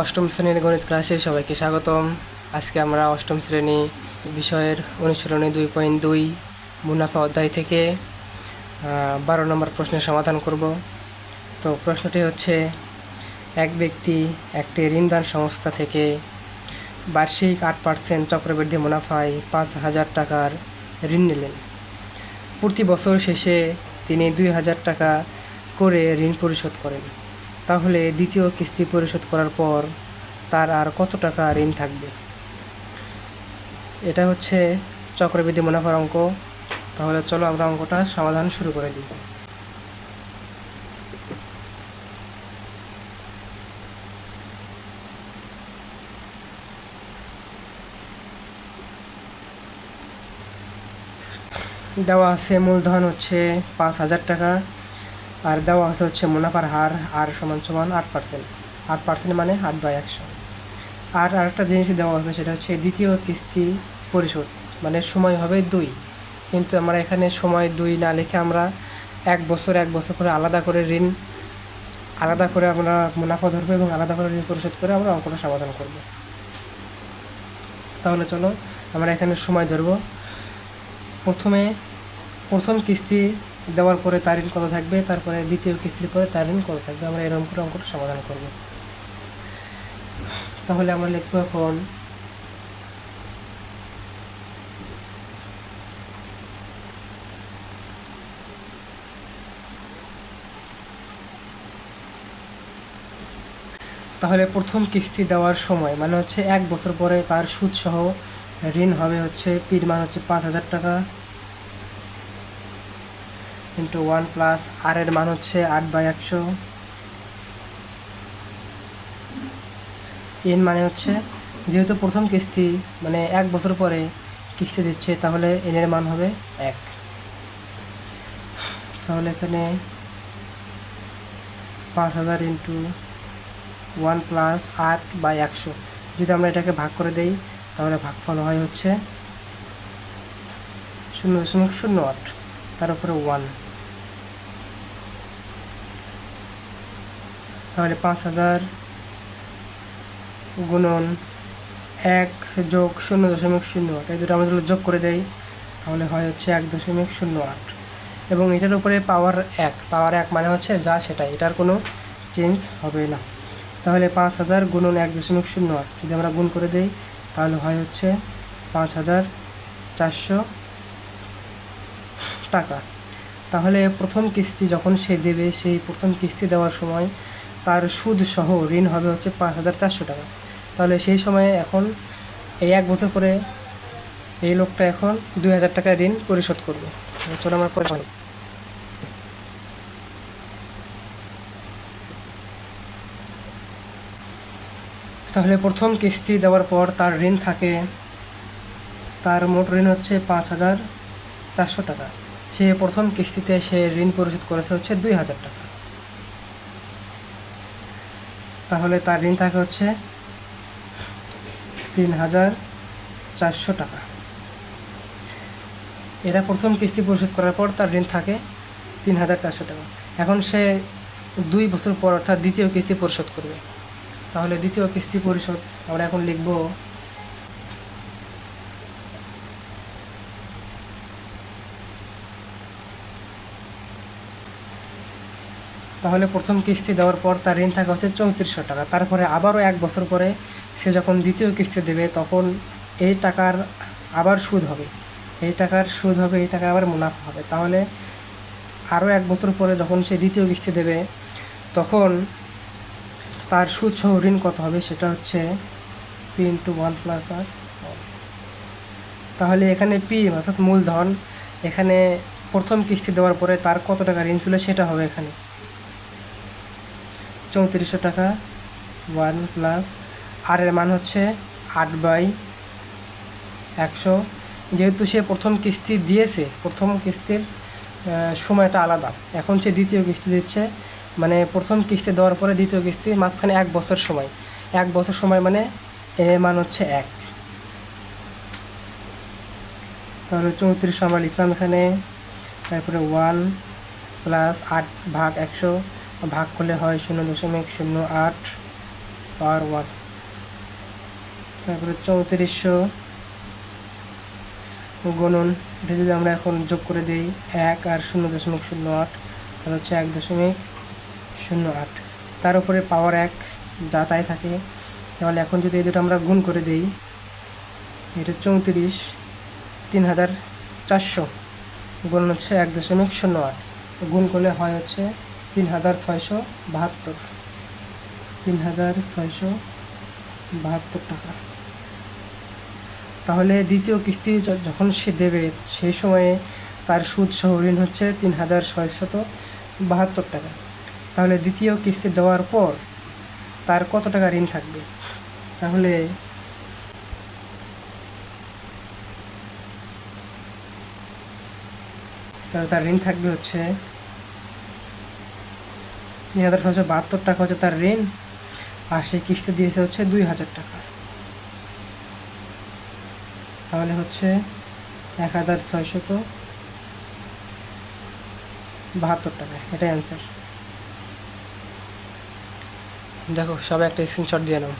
অষ্টম শ্রেণির গণিত ক্লাসে সবাইকে স্বাগতম। আজকে আমরা অষ্টম শ্রেণি বিষয়ের অনুসরণে দুই পয়েন্ট দুই মুনাফা অধ্যায় থেকে বারো নম্বর প্রশ্নের সমাধান করব। তো প্রশ্নটি হচ্ছে, এক ব্যক্তি একটি ঋণদান সংস্থা থেকে বার্ষিক আট পার্সেন্ট চক্রবৃদ্ধি মুনাফায় পাঁচ হাজার টাকার ঋণ নিলেন। প্রতি বছর শেষে তিনি দুই হাজার টাকা করে ঋণ পরিশোধ করেন। তাহলে দ্বিতীয় কিস্তি পরিশোধ করার পর তার আর কত টাকা ঋণ থাকবে? এটা হচ্ছে চক্রবৃদ্ধি মুনাফার অঙ্ক। তাহলে চলো আমরা অঙ্কটা সমাধান শুরু করে দিই। দেওয়া আছে মূলধন হচ্ছে পাঁচ হাজার টাকা। আর দেওয়া আছে হচ্ছে মুনাফার হার আর সমান সমান আট পার্সেন্ট আট পার্সেন্ট মানে আট বাই একশো। আর আরেকটা জিনিস দেওয়া আছে সেটা হচ্ছে দ্বিতীয় কিস্তি পরিশোধ মানে সময় হবে দুই। কিন্তু আমরা এখানে সময় দুই না লিখে আমরা এক বছর এক বছর করে আলাদা করে ঋণ, আলাদা করে আমরা মুনাফা ধরবো এবং আলাদা করে ঋণ পরিশোধ করে আমরা অঙ্কটা সমাধান করব। তাহলে চলো আমরা এখানে সময় ধরবো। প্রথমে প্রথম কিস্তি দেওয়ার পরে তার ঋণ কত থাকবে? তারপরে দ্বিতীয় কিস্তির পরে তার ঋণ কত থাকবে? আমরা এরকম করে অঙ্কটা সমাধান করব। তাহলে আমরা লিখব এখন তাহলে প্রথম কিস্তি দেওয়ার সময় মানে হচ্ছে এক বছর পরে তার সুদ সহ ঋণ হবে হচ্ছে, পির মান হচ্ছে পাঁচ হাজার টাকা। ইন্টু ওয়ান প্লাস আর এর মান হচ্ছে আট বাই একশো। এন মানে হচ্ছে যেহেতু প্রথম কিস্তি মানে এক বছর পরে কিস্তি দিচ্ছে, তাহলে এন এর মান হবে এক। তাহলে এখানে পাঁচ হাজার ইন্টু ওয়ান প্লাস আট বাই একশো। যদি আমরা এটাকে ভাগ করে দেই, তাহলে ভাগফল হয় হচ্ছে শূন্য দশমিক শূন্য আট, তার উপরে ওয়ান তাহলে পাঁচ হাজার গুণন এক যোগ শূন্য দশমিক শূন্য আট। এই দুটো আমরা যোগ করে দেই, তাহলে হয় হচ্ছে এক দশমিক শূন্য আট। এবং এটার উপরে পাওয়ার এক। পাওয়ার এক মানে হচ্ছে যা সেটাই। এটার কোনো চেঞ্জ হবে না। তাহলে পাঁচ হাজার গুণন এক দশমিক শূন্য আট যদি আমরা গুণ করে দেই, তাহলে হয় হচ্ছে পাঁচ হাজার চারশো টাকা। তাহলে প্রথম কিস্তি যখন সে দেবে, সেই প্রথম কিস্তি দেওয়ার সময় তার সুদ সহ ঋণ হবে হচ্ছে পাঁচ হাজার চারশো টাকা। তাহলে সেই সময়ে এখন এই এক বছর পরে এই লোকটা এখন দুই হাজার টাকা ঋণ পরিশোধ করবে। চলো আমার পরে তাহলে প্রথম কিস্তি দেওয়ার পর তার ঋণ থাকে, তার মোট ঋণ হচ্ছে পাঁচ হাজার চারশো টাকা। সে প্রথম কিস্তিতে সে ঋণ পরিশোধ করেছে হচ্ছে দুই হাজার টাকা। তাহলে তার ঋণ থাকে হচ্ছে তিন হাজার চারশো টাকা। এরা প্রথম কিস্তি পরিশোধ করার পর তার ঋণ থাকে তিন হাজার চারশো টাকা। এখন সে দুই বছর পর অর্থাৎ দ্বিতীয় কিস্তি পরিশোধ করবে। তাহলে দ্বিতীয় কিস্তি পরিশোধ আমরা এখন লিখব তাহলে প্রথম কিস্তি দেওয়ার পর তার ঋণ থাকে হচ্ছে চৌত্রিশশো টাকা। তারপরে আবারও এক বছর পরে সে যখন দ্বিতীয় কিস্তি দেবে, তখন এই টাকার আবার সুদ হবে। এই টাকার সুদ হবে, এই টাকা আবার মুনাফা হবে। তাহলে আরও এক বছর পরে যখন সে দ্বিতীয় কিস্তি দেবে, তখন তার সুদ সহ ঋণ কত হবে সেটা হচ্ছে পি ইন্টু ওয়ান প্লাস আর তাহলে এখানে পি অর্থাৎ মূলধন, এখানে প্রথম কিস্তি দেওয়ার পরে তার কত টাকা ঋণ ছিল সেটা হবে এখানে। চৌত্রিশশো টাকা, ওয়ান প্লাস। আর এর মান হচ্ছে আট বাই একশো। যেহেতু সে প্রথম কিস্তি দিয়েছে, প্রথম কিস্তির সময়টা আলাদা। এখন সে দ্বিতীয় কিস্তি দিচ্ছে মানে প্রথম কিস্তি দেওয়ার পরে দ্বিতীয় কিস্তি মাঝখানে এক বছর সময়। এক বছর সময় মানে এর মান হচ্ছে এক। তাহলে চৌত্রিশশো আমরা লিখলাম এখানে, তারপরে ওয়ান প্লাস আট ভাগ একশো। ভাগ করলে হয় শূন্য দশমিক শূন্য আট পাওয়ার ওয়ান। তারপরে চৌত্রিশশো গুণন, এটা যদি আমরা এখন যোগ করে দিই, এক আর শূন্য দশমিক শূন্য আট, তাহলে হচ্ছে এক দশমিক শূন্য আট। তার উপরে পাওয়ার এক যা তাই থাকে। তাহলে এখন যদি এই দুটো আমরা গুণ করে দিই, এটা চৌত্রিশ, তিন হাজার চারশো গুণ হচ্ছে এক দশমিক শূন্য আট। গুণ করলে হয় হচ্ছে তিন হাজার ছয়শো বাহাত্তর। তিন হাজার ছয়শো বাহাত্তর টাকা। তাহলে দ্বিতীয় কিস্তি যখন সে দেবে, সেই সময়ে তার সুদ সহ ঋণ হচ্ছে তিন হাজার ছয়শত বাহাত্তর টাকা। তাহলে দ্বিতীয় কিস্তি দেওয়ার পর তার কত টাকা ঋণ থাকবে? তাহলে তাহলে তার ঋণ থাকবে হচ্ছে তিন হাজার ছশো বাহাত্তর টাকা হচ্ছে তার ঋণ, আর সে কিস্তি দিয়েছে হচ্ছে দুই হাজার টাকা। তাহলে হচ্ছে এক হাজার ছয়শত বাহাত্তর টাকা এটাই অ্যান্সার দেখো, সবাই একটা স্ক্রিনশট দিয়ে নাও।